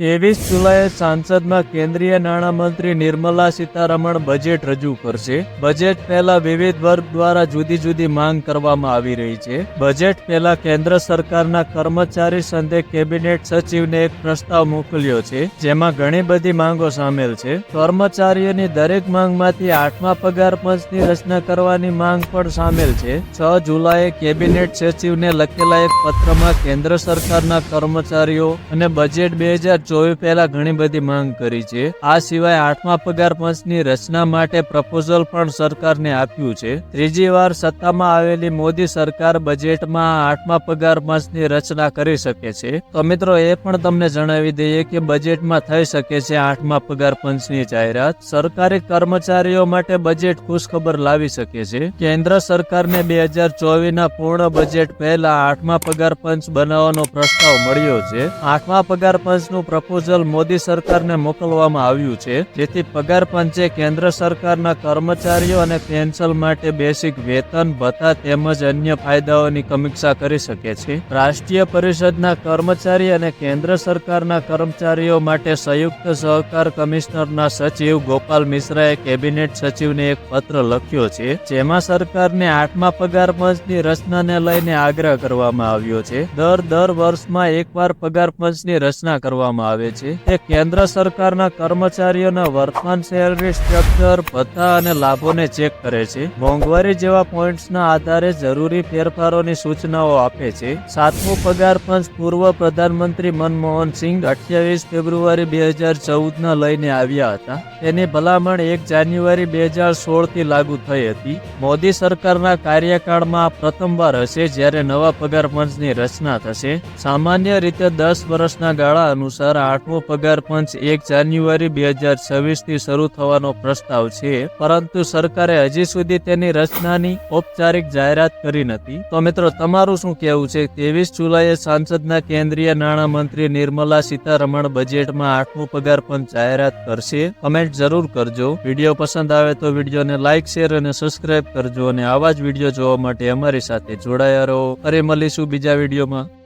ત્રેવીસ જુલાઈએ સાંસદમાં કેન્દ્રીય નાણામંત્રી નિર્મલા સીતારમણ બજેટ રજૂ કરશે. બજેટ પહેલા વિવિધ વર્ગ દ્વારા જુદી જુદી માંગ કરવામાં આવી રહી છે. બજેટ પહેલા કેન્દ્ર સરકારના કર્મચારી સંઘે કેબિનેટ સચિવને એક પ્રસ્તાવ મોકલ્યો છે, જેમાં ઘણી બધી માંગો સામેલ છે. કર્મચારીઓની દરેક માંગમાંથી આઠમા પગાર પંચની રચના કરવાની માંગ પણ સામેલ છે. છ જુલાઈએ કેબિનેટ સચિવને લખેલા એક પત્રમાં કેન્દ્ર સરકારના કર્મચારીઓ અને બજેટ બે હજાર ચોવીસ પહેલા ઘણી બધી માંગ કરી છે. આ સિવાય આઠમા પગાર પંચની રચના માટે પ્રપોઝલ પણ સરકારને આપ્યું છે. ત્રીજી વાર સત્તામાં આવેલી મોદી સરકાર બજેટમાં આઠમા પગાર પંચની રચના કરી શકે છે. તો મિત્રો, એ પણ તમને જણાવી દઈએ કે બજેટમાં થઈ શકે છે આઠમા પગાર પંચની જાહેરાત. સરકારી કર્મચારીઓ માટે બજેટ ખુશખબર લાવી શકે છે. કેન્દ્ર સરકારને બે હજાર ચોવીસના પૂર્ણ બજેટ પહેલા આઠમા પગાર પંચ બનાવવાનો પ્રસ્તાવ મળ્યો છે. આઠમા પગાર પંચનું પ્રપોઝલ મોદી સરકારને મોકલવામાં આવ્યું છે. જેથી પગાર પંચે કેન્દ્ર સરકારના કર્મચારીઓ અને પેન્શન માટે બેસિક વેતન, ભથ્થા તેમજ અન્ય ફાયદાઓની સમીક્ષા કરી શકે છે. રાષ્ટ્રીય પરિષદના કર્મચારી અને કેન્દ્ર સરકારના કર્મચારીઓ માટે સંયુક્ત સહકાર કમિશનરના સચિવ ગોપાલ મિશ્રાએ કેબિનેટ સચિવને એક પત્ર લખ્યો છે, જેમાં સરકારને આઠમા પગાર પંચની રચનાને લઈને આગ્રહ કરવામાં આવ્યો છે. દર દર વર્ષમાં એકવાર પગાર પંચની રચના કરવામાં આવે છે. તે કેન્દ્ર સરકારના કર્મચારીઓના વર્તમાન સેલરી સ્ટ્રક્ચર ભથ્થા અને લાભોને ચેક કરે છે. મોંઘવારી જેવા પોઈન્ટ્સના આધારે જરૂરી ફેરફારોની સૂચનાઓ આપે છે. સાતમો પગાર પંચ પૂર્વ પ્રધાનમંત્રી મનમોહન સિંહ અઠ્યાવીસ ફેબ્રુઆરી બે હજાર ચૌદના લઈને આવ્યા હતા. તેની ભલામણ એક જાન્યુઆરી બે હજાર સોળથી લાગુ થઈ હતી. મોદી સરકારના કાર્યકાળમાં પ્રથમવાર હશે જ્યારે નવા પગાર પંચની રચના થશે. સામાન્ય રીતે દસ વર્ષના ગાળા અનુસાર આઠમો પગાર પંચ એક જાન્યુઆરી બે હજાર છવ્વીસથી શરૂ થવાનો પ્રસ્તાવ છે. પરંતુ સરકારે હજી સુધી તેની રચનાની ઔપચારિક જાહેરાત કરી નથી. તો મિત્રો, તમારું શું કહેવું છે? ત્રેવીસ જુલાઈએ સાંસદના કેન્દ્રીય નાણામંત્રી નિર્મલા સીતારમણ બજેટમાં આઠમું પગાર પંચ જાહેરાત કરશે? કમેન્ટ જરૂર કરજો. વીડિયો પસંદ આવે તો વિડીયોને લાઇક શેર અને સબસ્ક્રાઇબ કરજો અને આવા જ વીડિયો જોવા માટે અમારી સાથે જોડાયા રહો. ફરી મળીશું બીજા વિડીયોમાં.